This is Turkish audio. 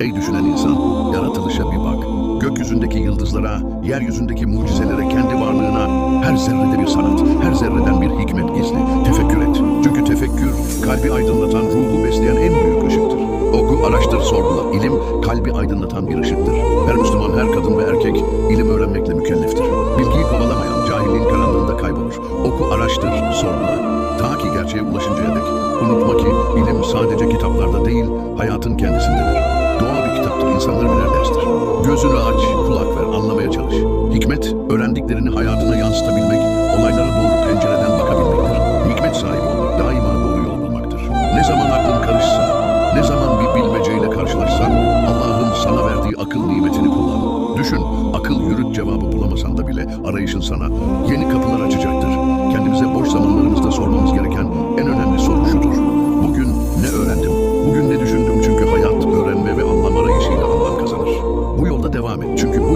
Ey düşünen insan, yaratılışa bir bak. Gökyüzündeki yıldızlara, yeryüzündeki mucizelere, kendi varlığına, her zerrede bir sanat, her zerreden bir hikmet gizli. Tefekkür et. Çünkü tefekkür, kalbi aydınlatan, ruhu besleyen en büyük ışıktır. Oku, araştır, sorgula. İlim, kalbi aydınlatan bir ışıktır. Her Müslüman, her kadın ve erkek ilim öğrenmekle mükelleftir. Bilgiyi kovalamayan, cahilliğin karanlığında kaybolur. Oku, araştır, sorgula. Ta ki gerçeğe ulaşıncaya dek. Unutma ki ilim sadece kitaplarda değil, hayatın kendisindedir. Doğa bir kitaptır, insanlar birer derstir. Gözünü aç, kulak ver, anlamaya çalış. Hikmet, öğrendiklerini hayatına yansıtabilmek, olaylara doğru pencereden bakabilmektir. Hikmet sahibi olmak, daima doğru yol bulmaktır. Ne zaman aklın karışsa, ne zaman bir bilmeceyle karşılaşsan, Allah'ın sana verdiği akıl nimetini kullan. Düşün, akıl yürüt cevabı bulamasan da bile arayışın sana yeni kapılar açacaktır. Kendimize boş zamanlarımızda sormamız gereken Çünkü bu